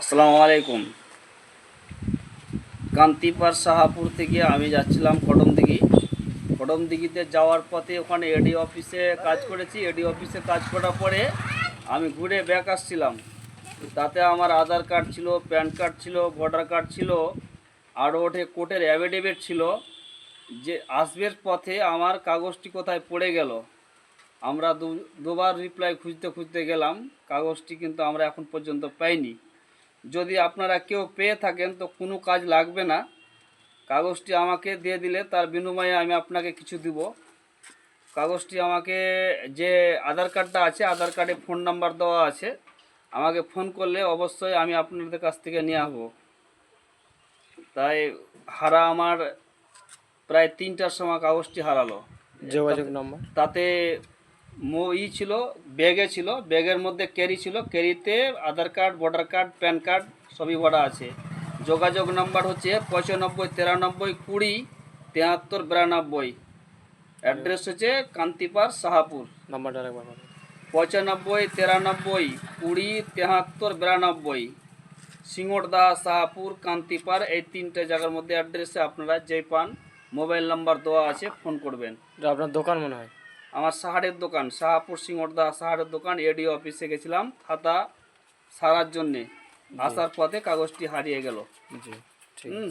আসসালামু আলাইকুম। কান্তিপার সাহাপুর থেকে আমি যাচ্ছিলাম কটমদিঘি। কটমদিঘিতে যাওয়ার পথে ওখানে এডি অফিসে কাজ করেছি। এডি অফিসে কাজ করার পরে আমি ঘুরে ব্যাক আসছিলাম। তাতে আমার আধার কার্ড ছিল প্যান কার্ড ছিল ভোটার কার্ড ছিল, আর ওঠে কোর্টের অ্যাফিডেভিট ছিল যে আসবের পথে আমার কাগজটি কোথায় পড়ে গেল। আমরা দুবার রিপ্লাই খুঁজতে খুঁজতে গেলাম। কাগজটি কিন্তু আমরা এখন পর্যন্ত পাইনি। যদি আপনারা কেউ পেয়ে থাকেন তো কোনো কাজ লাগবে না। কাগজটি আমাকে দিয়ে দিলে তার বিনিময়ে আমি আপনাকে কিছু দিব। কাগজটি আমাকে যে আধার কার্ডটা আছে আধার কার্ডে ফোন নাম্বার দেওয়া আছে আমাকে ফোন করলে অবশ্যই আমি আপনাদের কাছ থেকে নিয়ে আসব। তাই হারা আমার প্রায় তিনটার সময় কাগজটি হারালো। যোগাযোগ নম্বর। তাতে ই ছিল ব্যাগে ছিল ব্যাগের মধ্যে ক্যারি ছিল ক্যারিতে Aadhaar card voter card PAN card সবই ভরা আছে। যোগাযোগ নাম্বার হচ্ছে পঁচানব্বই তিরানব্বই কুড়ি তেহাত্তর বিরানব্বই। অ্যাড্রেস হচ্ছে কান্তিপার সাহাপুর। নাম্বারটা বলুন পঁচানব্বই তিরানব্বই কুড়ি তেহাত্তর বিরানব্বই। সিঙ্গড়দা শাহপুর কান্তিপার এই তিনটে জায়গার মধ্যে অ্যাড্রেসে আপনারা যে পান মোবাইল নাম্বার দেওয়া আছে ফোন করবেন। আপনার দোকান মনে হয়? আমার সাহারের দোকান শাহাপুর সিংহরদা সাহারের দোকান এডি অফিসে গেছিলাম খাতা সারার জন্যে। আসার পথে কাগজটি হারিয়ে গেল। জি ঠিক হুম।